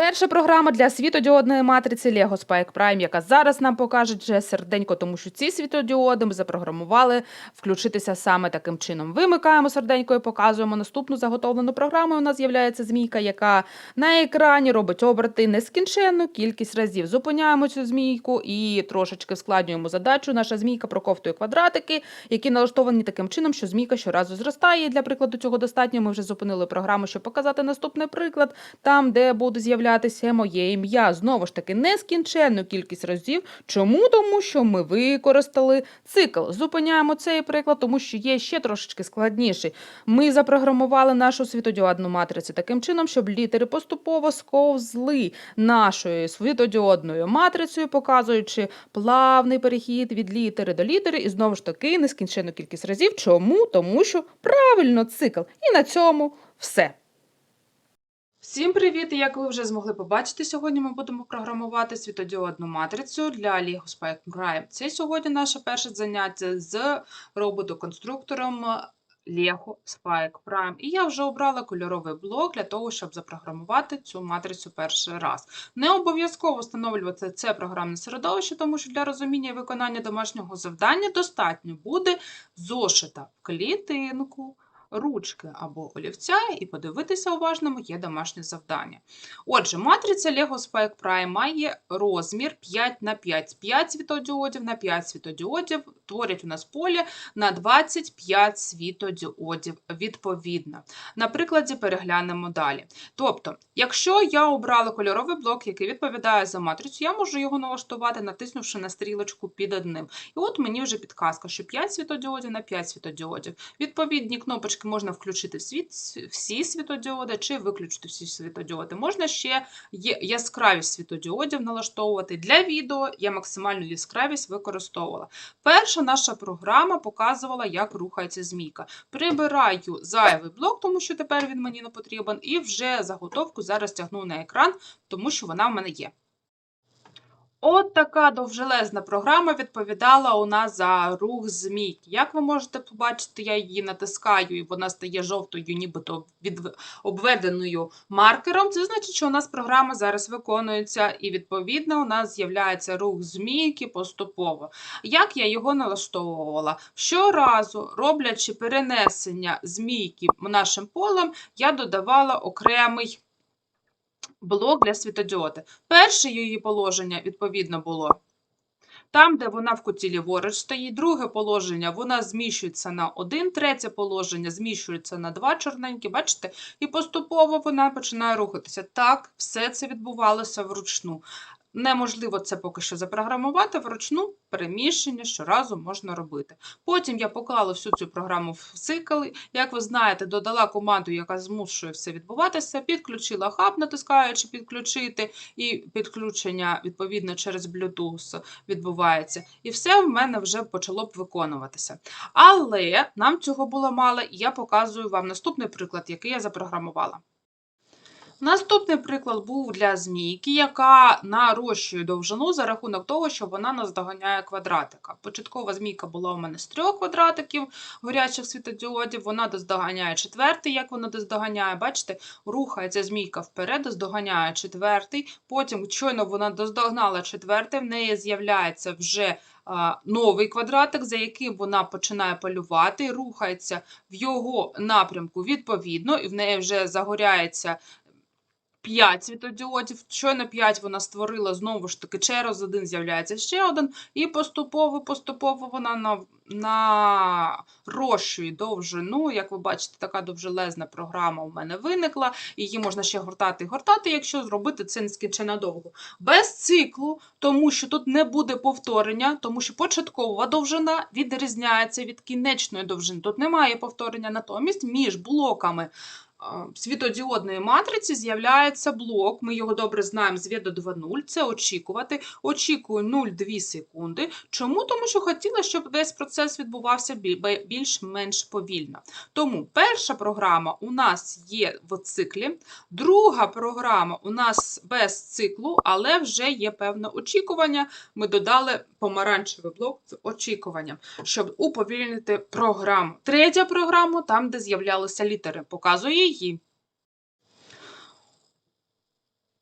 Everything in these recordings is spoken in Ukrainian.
Перша програма для світодіодної матриці Lego Spike Prime, яка зараз нам покаже вже серденько, тому що ці світодіоди ми запрограмували включитися саме таким чином. Вимикаємо серденько і показуємо наступну заготовлену програму. У нас з'являється змійка, яка на екрані робить оберти нескінченну кількість разів. Зупиняємо цю змійку і трошечки складнюємо задачу. Наша змійка проковтує квадратики, які налаштовані таким чином, що змійка щоразу зростає. Для прикладу цього достатньо. Ми вже зупинили програму, щоб показати наступний приклад, там, де буде з'являтися моє ім'я. Знову ж таки, нескінченну кількість разів. Чому? Тому що ми використали цикл. Зупиняємо цей приклад, тому що є ще трошечки складніший. Ми запрограмували нашу світодіодну матрицю таким чином, щоб літери поступово сковзли нашою світодіодною матрицею, показуючи плавний перехід від літери до літери, і знову ж таки нескінченну кількість разів. Чому? Тому що правильно цикл. І на цьому все. Всім привіт! Як ви вже змогли побачити, сьогодні ми будемо програмувати світодіодну матрицю для Lego Spike Prime. Це сьогодні наше перше заняття з роботоконструктором Lego Spike Prime. І я вже обрала кольоровий блок для того, щоб запрограмувати цю матрицю перший раз. Не обов'язково встановлювати це програмне середовище, тому що для розуміння і виконання домашнього завдання достатньо буде зошита в клітинку ручки або олівця і подивитися уважно моє домашнє завдання. Отже, матриця Lego Spike Prime має розмір 5 на 5. 5 світодіодів на 5 світодіодів творять у нас поле на 25 світодіодів відповідно. На прикладі переглянемо далі. Тобто, якщо я обрала кольоровий блок, який відповідає за матрицю, я можу його налаштувати, натиснувши на стрілочку під одним. І от мені вже підказка, що 5 світодіодів на 5 світодіодів. Відповідні кнопочки можна включити світ, всі світодіоди чи виключити всі світодіоди. Можна ще яскравість світодіодів налаштовувати. Для відео я максимальну яскравість використовувала. Перша наша програма показувала, як рухається змійка. Прибираю зайвий блок, тому що тепер він мені не потрібен, і вже заготовку зараз тягну на екран, тому що вона в мене є. От така довжелезна програма відповідала у нас за рух змійки. Як ви можете побачити, я її натискаю, і вона стає жовтою, нібито від обведеною маркером. Це значить, що у нас програма зараз виконується, і відповідно у нас з'являється рух змійки поступово. Як я його налаштовувала? Щоразу, роблячи перенесення змійки нашим полем, я додавала окремий блок для світодіоди. Перше її положення, відповідно, було там, де вона в куті ліворуч стоїть. Друге положення вона зміщується на один, третє положення зміщується на два чорненькі, бачите? І поступово вона починає рухатися. Так, все це відбувалося вручну. Неможливо це поки що запрограмувати вручну переміщення щоразу можна робити. Потім я поклала всю цю програму в цикл. Як ви знаєте, додала команду, яка змушує все відбуватися, підключила хаб, натискаючи підключити, і підключення відповідно через Bluetooth відбувається. І все в мене вже почало б виконуватися. Але нам цього було мало, і я показую вам наступний приклад, який я запрограмувала. Наступний приклад був для змійки, яка нарощує довжину за рахунок того, що вона наздоганяє квадратика. Початкова змійка була у мене з трьох квадратиків горячих світодіодів, вона доздоганяє четвертий, як вона доздоганяє, бачите, рухається змійка вперед, доздоганяє четвертий, потім щойно вона доздогнала четвертий, в неї з'являється вже новий квадратик, за яким вона починає полювати, рухається в його напрямку відповідно, і в неї вже загоряється 5 світодіодів. Щойно 5 вона створила, знову ж таки, через один з'являється ще один, і поступово, поступово вона на, нарощує довжину. Як ви бачите, така довжелезна програма у мене виникла. Її можна ще гортати і гортати, якщо зробити це нескінченно довго. Без циклу, тому що тут не буде повторення, тому що початкова довжина відрізняється від кінечної довжини. Тут немає повторення, натомість між блоками світодіодної матриці з'являється блок. Ми його добре знаємо з до 2.0. Це очікувати. Очікую 0,2 секунди. Чому? Тому що хотіла, щоб весь процес відбувався більш-менш повільно. Тому перша програма у нас є в циклі, друга програма у нас без циклу, але вже є певне очікування. Ми додали помаранчевий блок з очікуванням, щоб уповільнити програму. Третя програма, там, де з'являлися літери, показує її.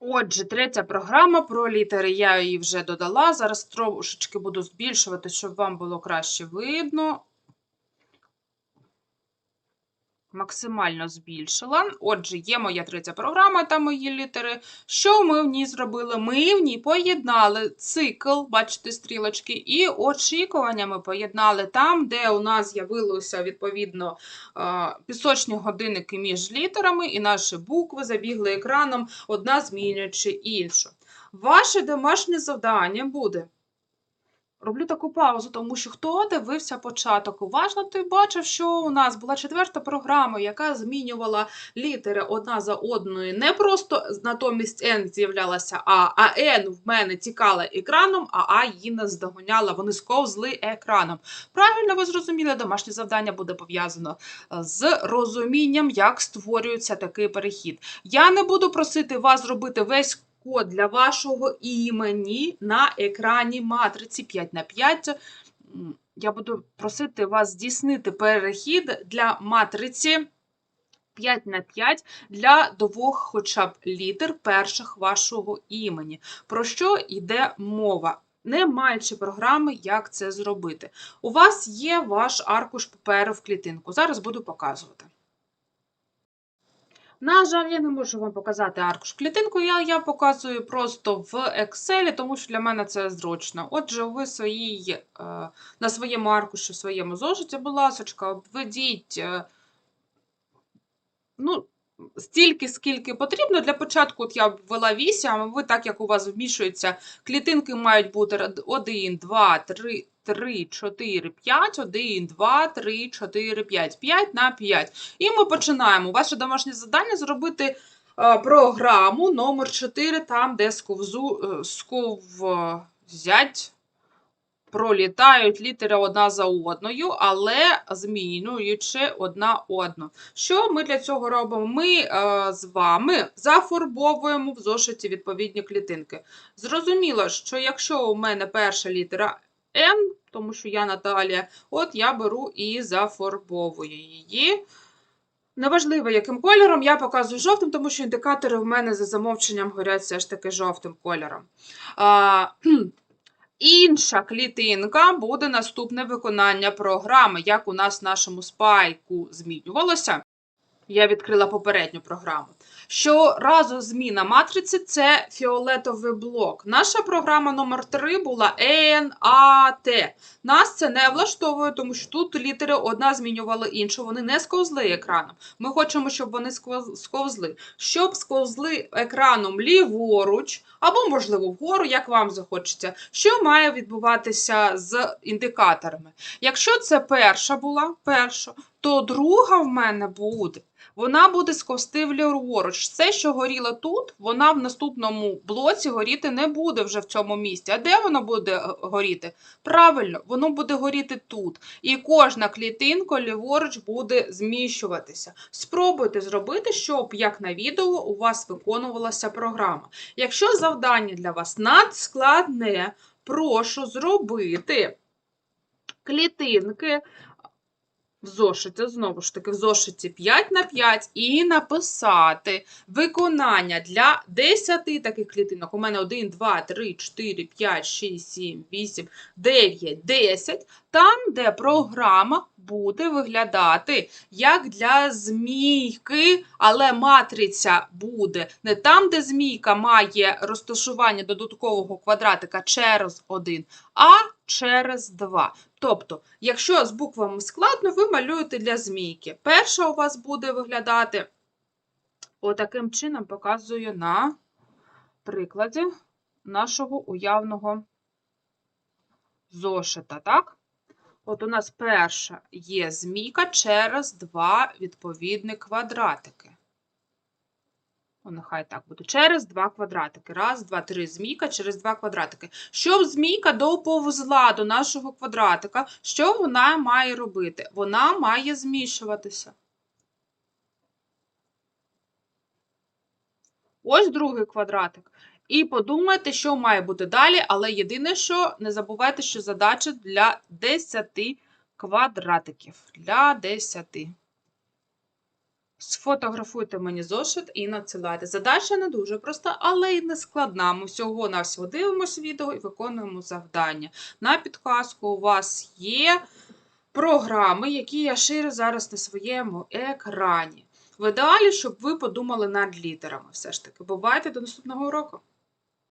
Отже, третя програма про літери. Я її вже додала. Зараз трошечки буду збільшувати, щоб вам було краще видно. Максимально збільшила. Отже, є моя третя програма та мої літери. Що ми в ній зробили? Ми в ній поєднали цикл, бачите, стрілочки, і очікування ми поєднали там, де у нас з'явилося відповідно пісочні годинники між літерами, і наші букви забігли екраном, одна змінюючи іншу. Ваше домашнє завдання буде. Роблю таку паузу, тому що хто дивився початок, уважно той бачив, що у нас була четверта програма, яка змінювала літери одна за одною. Не просто натомість N з'являлася А, а N в мене тікала екраном, а А її не здогоняла. Вони сковзли екраном. Правильно ви зрозуміли, домашнє завдання буде пов'язано е, з розумінням, як створюється такий перехід. Я не буду просити вас зробити весь код для вашого імені на екрані матриці 5 на 5. Я буду просити вас здійснити перехід для матриці 5 на 5 для двох хоча б літер перших вашого імені. Про що йде мова? Не маючи програми, як це зробити. У вас є ваш аркуш паперу в клітинку. Зараз буду показувати. На жаль, я не можу вам показати аркуш клітинку, я, я показую просто в Excel, тому що для мене це зручно. Отже, ви своїй, е, на своєму аркуші, в своєму зошиті, будь ласка, введіть е, ну, стільки, скільки потрібно. Для початку от я ввела 8, а ви, так як у вас вмішуються, клітинки мають бути 1, 2, 3, 3, 4, 5, 1, 2, 3, 4, 5, 5 на 5. І ми починаємо. Ваше домашнє завдання зробити е, програму номер 4, там, де сковзу, е, сковзять, пролітають літери одна за одною, але змінюючи одна одну. Що ми для цього робимо? Ми е, з вами зафарбовуємо в зошиті відповідні клітинки. Зрозуміло, що якщо у мене перша літера N, тому що я Наталія, от я беру і зафарбовую її. Неважливо, яким кольором, я показую жовтим, тому що індикатори в мене за замовченням горять все ж таки жовтим кольором. А. Інша клітинка буде наступне виконання програми, як у нас в нашому спайку змінювалося. Я відкрила попередню програму. Щоразу зміна матриці це фіолетовий блок. Наша програма номер 3 була NAT. Нас це не влаштовує, тому що тут літери одна змінювала іншу. Вони не сковзли екраном. Ми хочемо, щоб вони сковзли. Щоб сковзли екраном ліворуч, або, можливо, вгору, як вам захочеться. Що має відбуватися з індикаторами? Якщо це перша була, перша, то друга в мене буде. Вона буде сковзти ліворуч. Все, що горіло тут, вона в наступному блоці горіти не буде вже в цьому місці. А де воно буде е, горіти? Правильно, воно буде горіти тут. І кожна клітинка ліворуч буде зміщуватися. Спробуйте зробити, щоб, як на відео, у вас виконувалася програма. Якщо завдання для вас надскладне, прошу зробити клітинки в зошиті, знову ж таки, в зошиті 5 на 5 і написати виконання для 10 таких клітинок. У мене 1, 2, 3, 4, 5, 6, 7, 8, 9, 10. Там, де програма буде виглядати як для змійки, але матриця буде не там, де змійка має розташування додаткового квадратика через 1, а через 2. Тобто, якщо з буквами складно, ви малюєте для змійки. Перша у вас буде виглядати отаким чином, показую на прикладі нашого уявного зошита. Так? От у нас перша є змійка через два відповідні квадратики. Нехай так буде. Через два квадратики. Раз, два, три. Змійка через два квадратики. Щоб змійка доповзла до нашого квадратика, що вона має робити? Вона має змішуватися. Ось другий квадратик. І подумайте, що має бути далі, але єдине, що не забувайте, що задача для 10 квадратиків. Для 10. Сфотографуйте мені зошит і надсилайте. Задача не дуже проста, але й не складна. Ми всього на всього дивимося відео і виконуємо завдання. На підказку у вас є програми, які я ширю зараз на своєму екрані. В ідеалі, щоб ви подумали над літерами. Все ж таки, бувайте до наступного уроку.